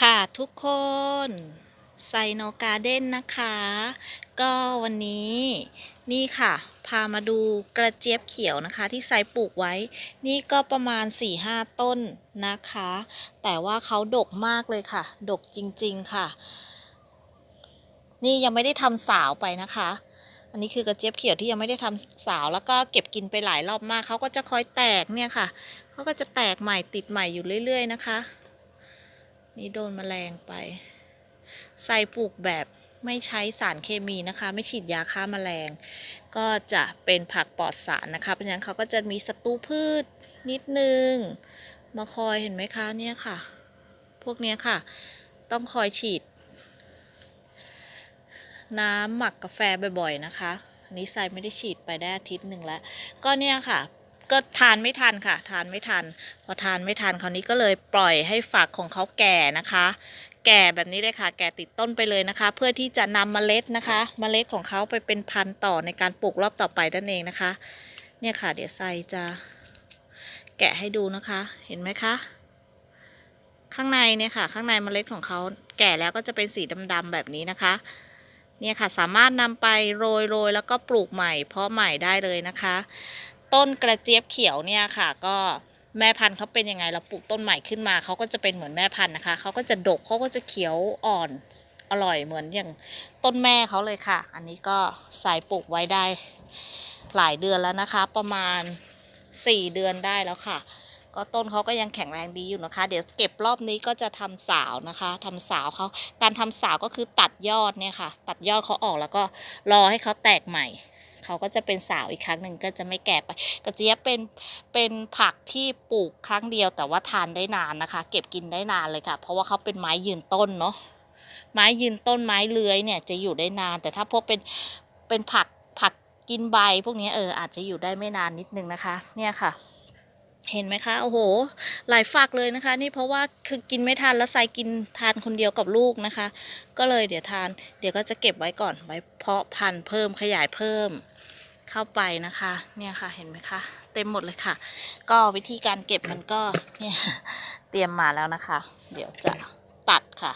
ค่ะทุกคนไซโนการ์เด้นนะคะ ก็วันนี้นี่ค่ะ พามาดูกระเจี๊ยบเขียวนะคะ ที่ไซปลูกไว้ นี่ก็ประมาณ 4-5 ต้นนะคะ แต่ว่าเขาดกมากเลยค่ะ ดกจริง ๆค่ะ นี่ยังไม่ได้ทำสาวไปนะคะ อันนี้คือกระเจี๊ยบเขียวที่ยังไม่ได้ทำสาว แล้วก็เก็บกินไปหลายรอบมากเขาก็จะคอยแตกเนี่ยค่ะเขาก็จะแตกใหม่ติดใหม่อยู่เรื่อย ๆ นะคะ นี่โดนแมลงไป ใส่ปลูกแบบไม่ใช้สารเคมีนะคะ ไม่ฉีดยาฆ่าแมลง ก็จะเป็นผักปลอดสารนะคะ เพราะฉะนั้นเขาก็จะมีศัตรูพืชนิดนึง มาคอยเห็นไหมคะเนี่ยค่ะ พวกเนี้ยค่ะ ต้องคอยฉีด น้ำหมักกาแฟบ่อยๆนะคะ อันนี้ใส่ไม่ได้ฉีดไปได้อาทิตย์หนึ่งแล้ว ก็เนี่ยค่ะ ก็ทานไม่ทันค่ะ ทานไม่ทัน พอทานไม่ทันคราวนี้ก็เลยปล่อยให้ฝักของเขาแก่นะคะ แก่แบบนี้เลยค่ะ แก่ติดต้นไปเลยนะคะ เพื่อที่จะนำเมล็ดนะคะ เมล็ดของเขาไปเป็นพันธุ์ต่อในการปลูกรอบต่อไปนั่นเองนะคะ เนี่ยค่ะ เดี๋ยวไซจะแกะให้ดูนะคะ เห็นไหมคะ ข้างในเนี่ยค่ะ ข้างในเมล็ดของเขาแก่แล้วก็จะเป็นสีดำๆแบบนี้นะคะ เนี่ยค่ะ สามารถนำไปโรยโรยแล้วก็ปลูกใหม่ เพาะใหม่ได้เลยนะคะ ต้นกระเจี๊ยบเขียวเนี่ยค่ะ ก็แม่พันธุ์เขาเป็นยังไงเราปลูกต้นใหม่ขึ้นมาเขาก็จะเป็นเหมือนแม่พันธุ์นะคะเขาก็จะดกเขาก็จะเขียวอ่อนอร่อยเหมือนอย่างต้นแม่เขาเลยค่ะ อันนี้ก็ใส่ปลูกไว้ได้หลายเดือนแล้วนะคะ ประมาณ 4 เดือนได้แล้วค่ะ ก็ต้นเขาก็ยังแข็งแรงดีอยู่นะคะ เดี๋ยวเก็บรอบนี้ก็จะทำสาวนะคะทำสาวเขาการทำสาวก็คือตัดยอดเนี่ยค่ะ ตัดยอดเขาออกแล้วก็รอให้เขาแตกใหม่ เขาก็จะเป็นสาวอีกครั้งหนึ่งก็จะไม่แก่ไป กระเจี๊ยบเป็นเป็นผักที่ปลูกครั้งเดียว แต่ว่าทานได้นานนะคะ เก็บกินได้นานเลยค่ะ เพราะว่าเขาเป็นไม้ยืนต้นเนาะไม้ยืนต้นไม้เลื้อยเนี่ยจะอยู่ได้นาน แต่ถ้าพวกเป็นเป็นผักผักกินใบพวกนี้เอออาจจะอยู่ได้ไม่นานนิดนึงนะคะ เนี่ยค่ะเห็นไหมคะ โอ้โห หลายฝักเลยนะคะ นี่เพราะว่าคือกินไม่ทันแล้วใส่กินทานคนเดียวกับลูกนะคะ ก็เลยเดี๋ยวทาน เดี๋ยวก็จะเก็บไว้ก่อนไว้เพาะพันธุ์เพิ่มขยายเพิ่ม เข้าไปนะคะ เนี่ยค่ะเห็นไหมคะ เต็มหมดเลยค่ะ ก็วิธีการเก็บมันก็เนี่ยเตรียมมาแล้วนะคะ เดี๋ยวจะตัดค่ะ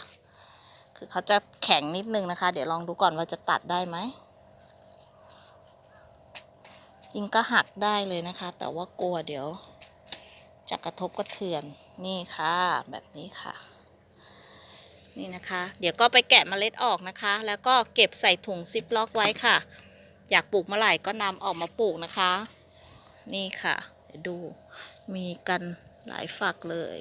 คือเขาจะแข็งนิดนึงนะคะ เดี๋ยวลองดูก่อนว่าจะตัดได้ไหมจริงก็หักได้เลยนะคะ แต่ว่ากลัวเดี๋ยวจะกระทบกระเทือนนี่ค่ะ แบบนี้ค่ะ นี่นะคะ เดี๋ยวก็ไปแกะเมล็ดออกนะคะ แล้วก็เก็บใส่ถุงซิปล็อกไว้ค่ะ อยากปลูกเมื่อไหร่ก็นำออกมาปลูกนะคะ นี่ค่ะดูมีกันหลายฝักเลย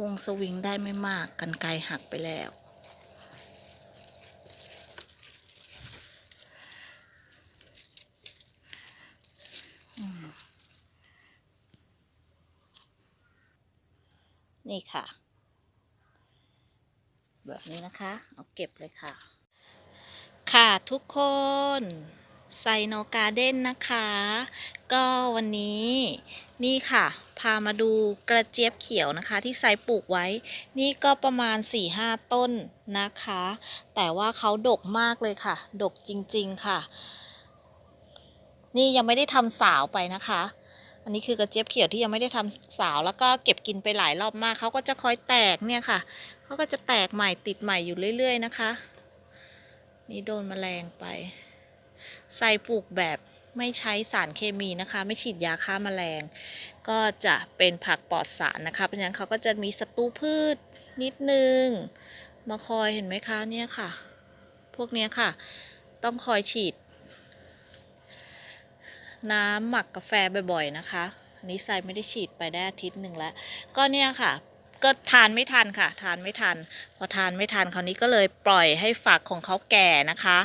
วงสวิงได้ไม่มากกันไกลหักไปแล้ว นี่ค่ะ แบบนี้นะคะ เอาเก็บเลยค่ะ ค่ะทุกคนไซโนการ์เด้นนะคะ ก็วันนี้นี่ค่ะ พามาดูกระเจี๊ยบเขียวนะคะ ที่ไซปลูกไว้ นี่ก็ประมาณ 4-5 ต้นนะคะ แต่ว่าเขาดกมากเลยค่ะ ดกจริงๆค่ะ นี่ยังไม่ได้ทำสาวไปนะคะ อันนี้คือกระเจี๊ยบเขียวที่ยังไม่ได้ทำสาว แล้วก็เก็บกินไปหลายรอบมากเขาก็จะคอยแตกเนี่ยค่ะเขาก็จะแตกใหม่ติดใหม่อยู่เรื่อย ๆ นะคะ นี่โดนแมลงไปใส่ปลูกแบบไม่ใช้สารเคมีนะคะ ไม่ฉีดยาฆ่าแมลง ก็จะเป็นผักปลอดสารนะคะเพราะฉะนั้นเขาก็จะมีศัตรูพืชนิดนึง มาคอยเห็นไหมคะเนี่ยค่ะ พวกนี้ค่ะ ต้องคอยฉีด น้ำหมักกาแฟบ่อยๆนะคะนี้ใส่ไม่ได้ฉีดไปได้อาทิตย์หนึ่งแล้ว ก็เนี่ยค่ะ ก็ทานไม่ทันค่ะ ทานไม่ทัน พอทานไม่ทันคราวนี้ก็เลยปล่อยให้ฝักของเขาแก่นะคะ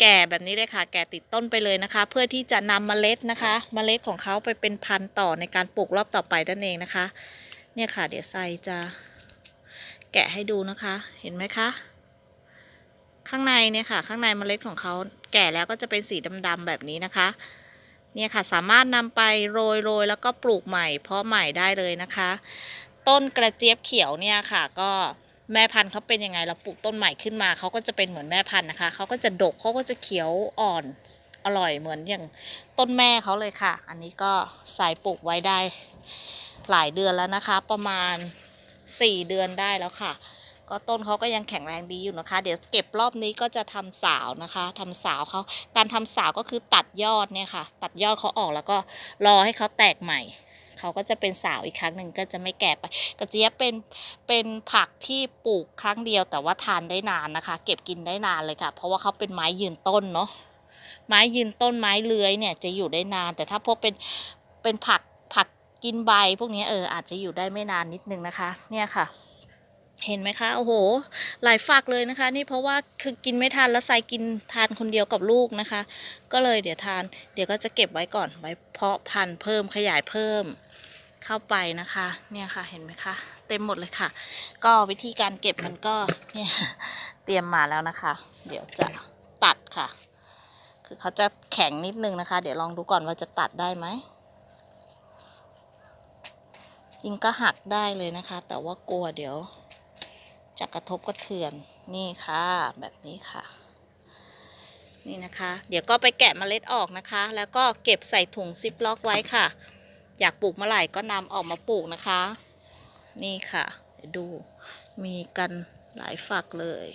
แก่แบบนี้เลยค่ะ แก่ติดต้นไปเลยนะคะ เพื่อที่จะนำเมล็ดนะคะ เมล็ดของเขาไปเป็นพันธุ์ต่อในการปลูกรอบต่อไปนั่นเองนะคะ เนี่ยค่ะ เดี๋ยวไซจะแกะให้ดูนะคะ เห็นไหมคะข้างในเนี่ยค่ะ ข้างในเมล็ดของเขาแก่แล้วก็จะเป็นสีดำๆแบบนี้นะคะ เนี่ยค่ะสามารถนำไปโรยโรยแล้วก็ปลูกใหม่เพาะใหม่ได้เลยนะคะ ต้นกระเจี๊ยบเขียวเนี่ยค่ะ ก็แม่พันธุ์เขาเป็นยังไงเราปลูกต้นใหม่ขึ้นมาเขาก็จะเป็นเหมือนแม่พันธุ์นะคะเขาก็จะดกเขาก็จะเขียวอ่อนอร่อยเหมือนอย่างต้นแม่เขาเลยค่ะ อันนี้ก็ใส่ปลูกไว้ได้หลายเดือนแล้วนะคะ ประมาณ 4 เดือนได้แล้วค่ะ ก็ต้นเขาก็ยังแข็งแรงดีอยู่นะคะ เดี๋ยวเก็บรอบนี้ก็จะทำสาวนะคะทำสาวเขาการทำสาวก็คือตัดยอดเนี่ยค่ะ ตัดยอดเขาออกแล้วก็รอให้เขาแตกใหม่เขาก็จะเป็นสาวอีกครั้งหนึ่งก็จะไม่แก่ไป กระเจี๊ยบเป็นเป็นผักที่ปลูกครั้งเดียวแต่ว่าทานได้นานนะคะ เก็บกินได้นานเลยค่ะ เพราะว่าเขาเป็นไม้ยืนต้นเนาะไม้ยืนต้นไม้เลื้อยเนี่ยจะอยู่ได้นาน แต่ถ้าพวกเป็นเป็นผักผักกินใบพวกนี้เอออาจจะอยู่ได้ไม่นานนิดนึงนะคะ เนี่ยค่ะ เห็นไหมคะ โอ้โห หลายฝักเลยนะคะ นี่เพราะว่าคือกินไม่ทันแล้วใส่กินทานคนเดียวกับลูกนะคะ ก็เลยเดี๋ยวทาน เดี๋ยวก็จะเก็บไว้ก่อนไว้เพาะพันธุ์เพิ่มขยายเพิ่มเข้าไปนะคะ เนี่ยค่ะ เห็นไหมคะ เต็มหมดเลยค่ะ ก็วิธีการเก็บมันก็เนี่ยเตรียมมาแล้วนะคะ เดี๋ยวจะตัดค่ะ คือเขาจะแข็งนิดนึงนะคะ เดี๋ยวลองดูก่อนว่าจะตัดได้ไหมจริงก็หักได้เลยนะคะ แต่ว่ากลัวเดี๋ยว จะกระทบกระเทือนนี่ค่ะ แบบนี้ค่ะ นี่นะคะ เดี๋ยวก็ไปแกะเมล็ดออกนะคะ แล้วก็เก็บใส่ถุงซิปล็อกไว้ค่ะ อยากปลูกเมื่อไหร่ก็นำออกมาปลูกนะคะ นี่ค่ะ เดี๋ยวดูมีกันหลายฝักเลย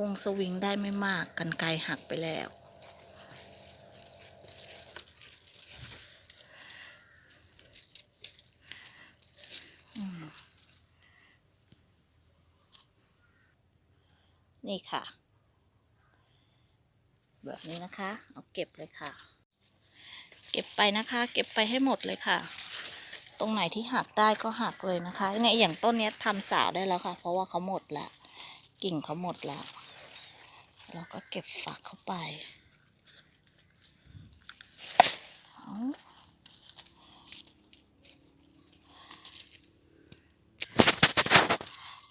วงสวิงได้ไม่มากกันไกลหักไปแล้ว นี่ค่ะ แบบนี้นะคะ เอาเก็บเลยค่ะ เก็บไปนะคะ เก็บไปให้หมดเลยค่ะ ตรงไหนที่หักได้ก็หักเลยนะคะเนี่ยอย่างต้นนี้ทำสาวได้แล้วค่ะ เพราะว่าเขาหมดแล้วกิ่งเขาหมดแล้ว แล้วก็เก็บฝักเข้าไปเอา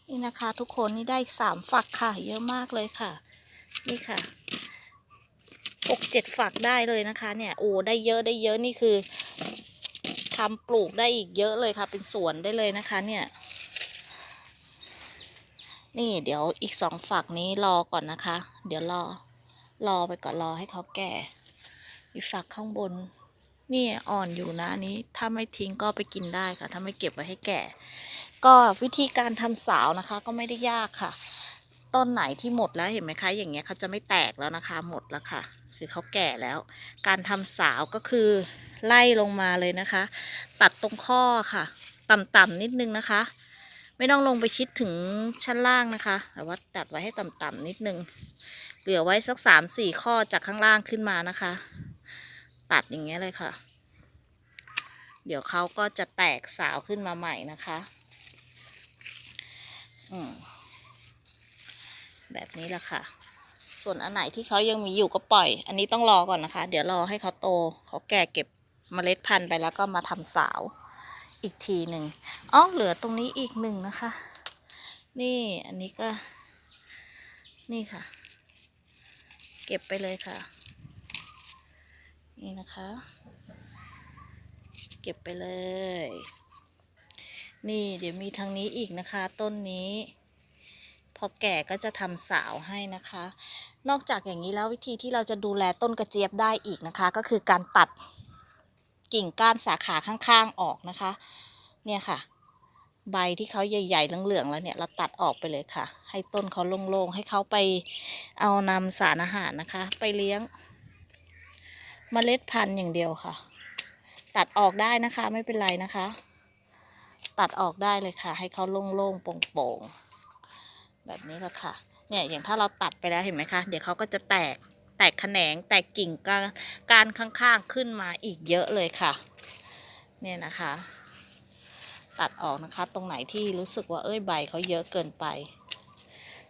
นี่นะคะ ทุกคนนี่ได้สามฝักค่ะ เยอะมากเลยค่ะ นี่ค่ะหกเจ็ดฝักได้เลยนะคะ เนี่ยโอ้ได้เยอะได้เยอะนี่คือทำปลูกได้อีกเยอะเลยค่ะ เป็นสวนได้เลยนะคะ เนี่ย นี่เดี๋ยวอีกสองฝักนี้รอก่อนนะคะ เดี๋ยวรอ รอไปก่อนรอให้เขาแก่ อีกฝักข้างบน นี่อ่อนอยู่นะนี้ ถ้าไม่ทิ้งก็ไปกินได้ค่ะ ถ้าไม่เก็บไว้ให้แก่ ก็วิธีการทำสาวนะคะ ก็ไม่ได้ยากค่ะ ต้นไหนที่หมดแล้วเห็นไหมคะ อย่างเงี้ยเขาจะไม่แตกแล้วนะคะ หมดแล้วค่ะ คือเขาแก่แล้ว การทำสาวก็คือไล่ลงมาเลยนะคะ ตัดตรงข้อค่ะ ต่ำๆนิดนึงนะคะ ไม่ต้องลงไปชิดถึงชั้นล่างนะคะ แต่ว่าตัดไว้ให้ต่ำๆนิดนึง เหลือไว้สักสามสี่ข้อจากข้างล่างขึ้นมานะคะ ตัดอย่างเงี้ยเลยค่ะ เดี๋ยวเขาก็จะแตกสาวขึ้นมาใหม่นะคะแบบนี้แหละค่ะ ส่วนอันไหนที่เขายังมีอยู่ก็ปล่อย อันนี้ต้องรอก่อนนะคะ เดี๋ยวรอให้เขาโต เขาแก่เก็บเมล็ดพันธุ์ไปแล้วก็มาทำสาว อีกทีหนึ่งอ๋อเหลือตรงนี้อีกหนึ่งนะคะ นี่อันนี้ก็ นี่ค่ะ เก็บไปเลยค่ะ นี่นะคะ เก็บไปเลย นี่เดี๋ยวมีทางนี้อีกนะคะ ต้นนี้พอแก่ก็จะทำสาวให้นะคะ นอกจากอย่างนี้แล้ววิธีที่เราจะดูแลต้นกระเจี๊ยบได้อีกนะคะ ก็คือการตัด กิ่งก้านสาขาข้างๆออกนะคะ เนี่ยค่ะ ใบที่เขาใหญ่ๆเหลืองๆแล้วเนี่ยเราตัดออกไปเลยค่ะ ให้ต้นเขาโล่งๆให้เขาไปเอานำสารอาหารนะคะ ไปเลี้ยงเมล็ดพันธุ์อย่างเดียวค่ะ ตัดออกได้นะคะไม่เป็นไรนะคะ ตัดออกได้เลยค่ะ ให้เขาโล่งๆโป่งๆแบบนี้ละค่ะ เนี่ยอย่างถ้าเราตัดไปแล้วเห็นไหมคะ เดี๋ยวเขาก็จะแตก แตกแขนงแตกกิ่งกานการข้างๆขึ้นมาอีกเยอะเลยค่ะ เนี่ยนะคะ ตัดออกนะคะ ตรงไหนที่รู้สึกว่าเอ้ยใบเขาเยอะเกินไป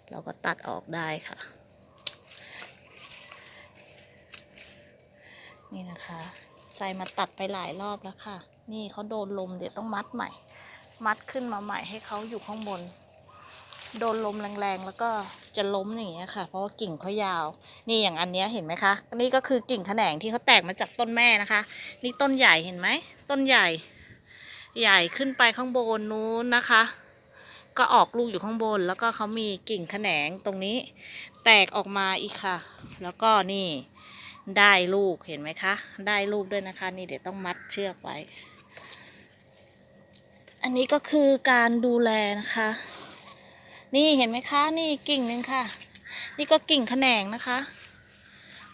เราก็ตัดออกได้ค่ะ นี่นะคะใส่มาตัดไปหลายรอบแล้วค่ะ นี่เขาโดนลมเดี๋ยวต้องมัดใหม่ มัดขึ้นมาใหม่ให้เขาอยู่ข้างบน โดนลมแรงๆ แล้วก็จะล้มอย่างเงี้ยค่ะ เพราะว่ากิ่งเขายาว นี่อย่างอันเนี้ยเห็นไหมคะ นี่ก็คือกิ่งแขนงที่เขาแตกมาจากต้นแม่นะคะ นี่ต้นใหญ่เห็นไหม ต้นใหญ่ ใหญ่ขึ้นไปข้างบนนู้นนะคะ ก็ออกลูกอยู่ข้างบน แล้วก็เขามีกิ่งแขนงตรงนี้ แตกออกมาอีกค่ะ แล้วก็นี่ได้ลูกเห็นไหมคะ ได้ลูกด้วยนะคะ นี่เดี๋ยวต้องมัดเชือกไว้ อันนี้ก็คือการดูแลนะคะ นี่เห็นไหมคะ นี่กิ่งหนึ่งค่ะ นี่ก็กิ่งแขนงนะคะ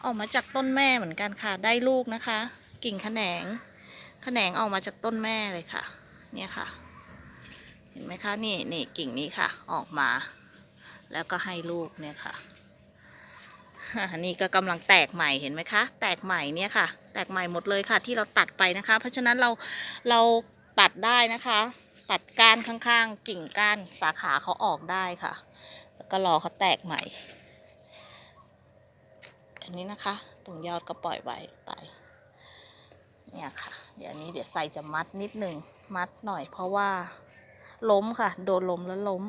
ออกมาจากต้นแม่เหมือนกันค่ะ ได้ลูกนะคะ กิ่งแขนง แขนงออกมาจากต้นแม่เลยค่ะ เนี่ยค่ะ เห็นไหมคะ นี่นี่กิ่งนี้ค่ะ ออกมา แล้วก็ให้ลูกเนี่ยค่ะนี่ก็กำลังแตกใหม่เห็นไหมคะ แตกใหม่เนี่ยค่ะ แตกใหม่หมดเลยค่ะ ที่เราตัดไปนะคะ เพราะฉะนั้นเราเราตัดได้นะคะ ตัดก้านข้างๆ กิ่งก้านสาขาเขาออกได้ค่ะ แล้วก็รอเขาแตกใหม่ อันนี้นะคะ ตรงยอดก็ปล่อยไว้ไป เนี่ยค่ะ เดี๋ยวนี้เดี๋ยวใส่จะมัดนิดหนึ่งมัดหน่อย เพราะว่าล้มค่ะ โดนล้มแล้วล้ม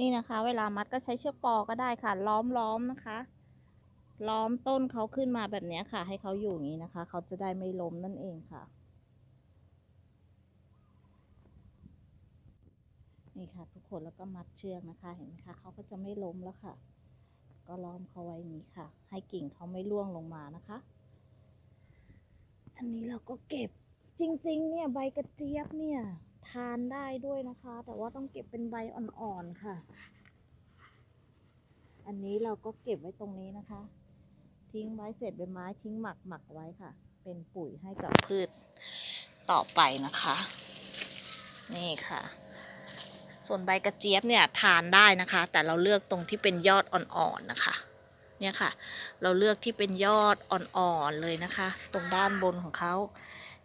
นี่นะคะ เวลามัดก็ใช้เชือกปอก็ได้ค่ะ ล้อมล้อมนะคะล้อมต้นเขาขึ้นมาแบบนี้ค่ะ ให้เขาอยู่อย่างนี้นะคะ เขาจะได้ไม่ล้มนั่นเองค่ะ นี่ค่ะ ทุกคนแล้วก็มัดเชือกนะคะ เห็นไหมคะเขาก็จะไม่ล้มแล้วค่ะ ก็ล้อมเขาไว้นี้ค่ะ ให้กิ่งเขาไม่ร่วงลงมานะคะ อันนี้เราก็เก็บจริง ๆ เนี่ยใบกระเจี๊ยบเนี่ย ทานได้ด้วยนะคะ แต่ว่าต้องเก็บเป็นใบอ่อนๆค่ะ อันนี้เราก็เก็บไว้ตรงนี้นะคะ ทิ้งไว้เศษใบไม้ทิ้งหมักหมักไว้ค่ะ เป็นปุ๋ยให้กับพืชต่อไปนะคะ นี่ค่ะ ส่วนใบกระเจี๊ยบเนี่ยทานได้นะคะ แต่เราเลือกตรงที่เป็นยอดอ่อนๆนะคะเนี่ยค่ะ เราเลือกที่เป็นยอดอ่อนๆเลยนะคะ ตรงด้านบนของเขา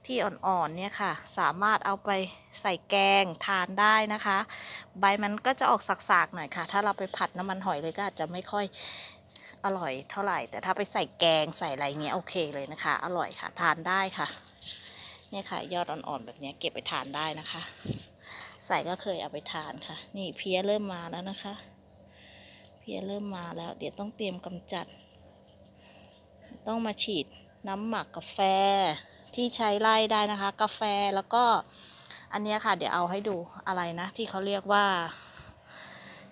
ที่อ่อนๆเนี่ยค่ะ สามารถเอาไปใส่แกงทานได้นะคะ ใบมันก็จะออกสักๆหน่อยค่ะ ถ้าเราไปผัดน้ำมันหอยเลยก็อาจจะไม่ค่อยอร่อยเท่าไหร่ แต่ถ้าไปใส่แกงใส่อะไรเงี้ยโอเคเลยนะคะ อร่อยค่ะทานได้ค่ะ เนี่ยค่ะ ยอดอ่อนๆแบบเนี้ยเก็บไปทานได้นะคะ ใส่ก็เคยเอาไปทานค่ะ นี่เพี้ยเริ่มมาแล้วนะคะ เพี้ยเริ่มมาแล้ว เดี๋ยวต้องเตรียมกำจัด ต้องมาฉีดน้ำหมักกาแฟที่ใช้ไล่ได้นะคะ กาแฟแล้วก็อันนี้ค่ะ เดี๋ยวเอาให้ดูอะไรนะ ที่เขาเรียกว่า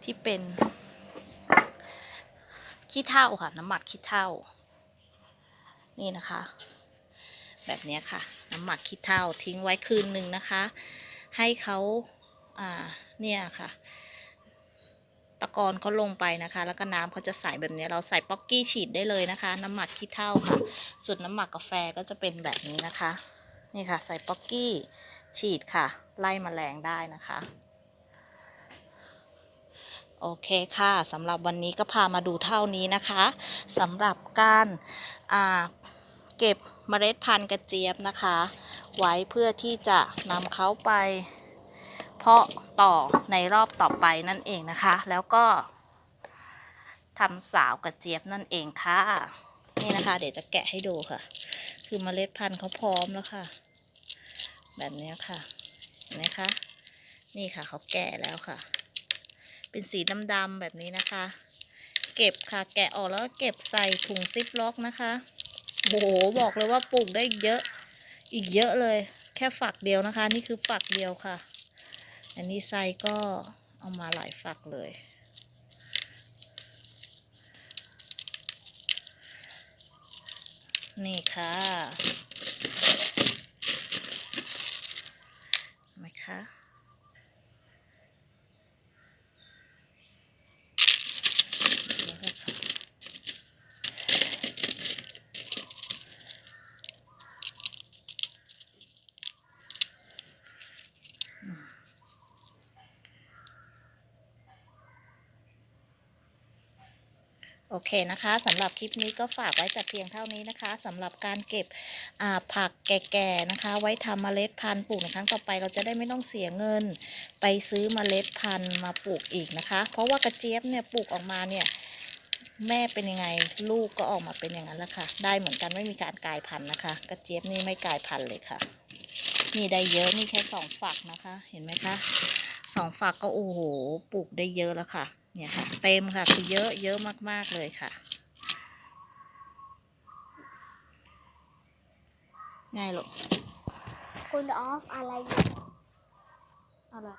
ที่เป็นขี้เถ้าค่ะ น้ำหมักขี้เถ้านี่นะคะ แบบนี้ค่ะ น้ำหมักขี้เถ้าทิ้งไว้คืนหนึ่งนะคะ ให้เขา อ่าเนี่ยค่ะ ตะกอนเขาลงไปนะคะ แล้วก็น้ำเขาจะใสแบบนี้เราใส่ป๊อกกี้ฉีดได้เลยนะคะ น้ำหมักขี้เถ้าค่ะ ส่วนน้ำหมักกาแฟก็จะเป็นแบบนี้นะคะ นี่ค่ะ ใส่ป๊อกกี้ฉีดค่ะ ไล่มแมลงได้นะคะโอเคค่ะสำหรับวันนี้ก็พามาดูเท่านี้นะคะสำหรับการเก็บเมล็ดพันธุ์กระเจี๊ยบนะคะ ไว้เพื่อที่จะนำเขาไป เพาะต่อในรอบต่อไปนั่นเองนะคะ แล้วก็ทำสาวกระเจี๊ยบนั่นเองค่ะ นี่นะคะ เดี๋ยวจะแกะให้ดูค่ะ คือเมล็ดพันธุ์เขาพร้อมแล้วค่ะ แบบนี้ค่ะเห็นไหมคะนี่ค่ะเขาแก่แล้วค่ะ เป็นสีดำๆแบบนี้นะคะ เก็บค่ะ แกะออกแล้วก็เก็บใส่ถุงซิปล็อกนะคะโอ้โหบอกเลยว่าปลูกได้เยอะ อีกเยอะเลย แค่ฝักเดียวนะคะ นี่คือฝักเดียวค่ะ อันนี้ไซก็เอามาหลายฝักเลย นี่ค่ะไหมคะเดี๋ยวนะคะ โอเคนะคะสำหรับคลิปนี้ก็ฝากไว้แต่เพียงเท่านี้นะคะสำหรับการเก็บผักแก่ๆนะคะ ไว้ทำเมล็ดพันธุ์ปลูกในครั้งต่อไปเราจะได้ไม่ต้องเสียเงิน ไปซื้อเมล็ดพันธุ์มาปลูกอีกนะคะ เพราะว่ากระเจี๊ยบเนี่ยปลูกออกมาเนี่ยแม่เป็นยังไงลูกก็ออกมาเป็นอย่างนั้นแหละค่ะ ได้เหมือนกันไม่มีการกลายพันธุ์นะคะ กระเจี๊ยบนี่ไม่กลายพันธุ์เลยค่ะนี่ได้เยอะนี่แค่สองฝักนะคะ เห็นไหมคะสองฝักก็โอ้โหปลูกได้เยอะแล้วค่ะ เนี่ยค่ะ เต็มค่ะคือเยอะเยอะมาก ๆ เลยค่ะ ง่ายหรอคุณออฟอะไรอยู่อะไร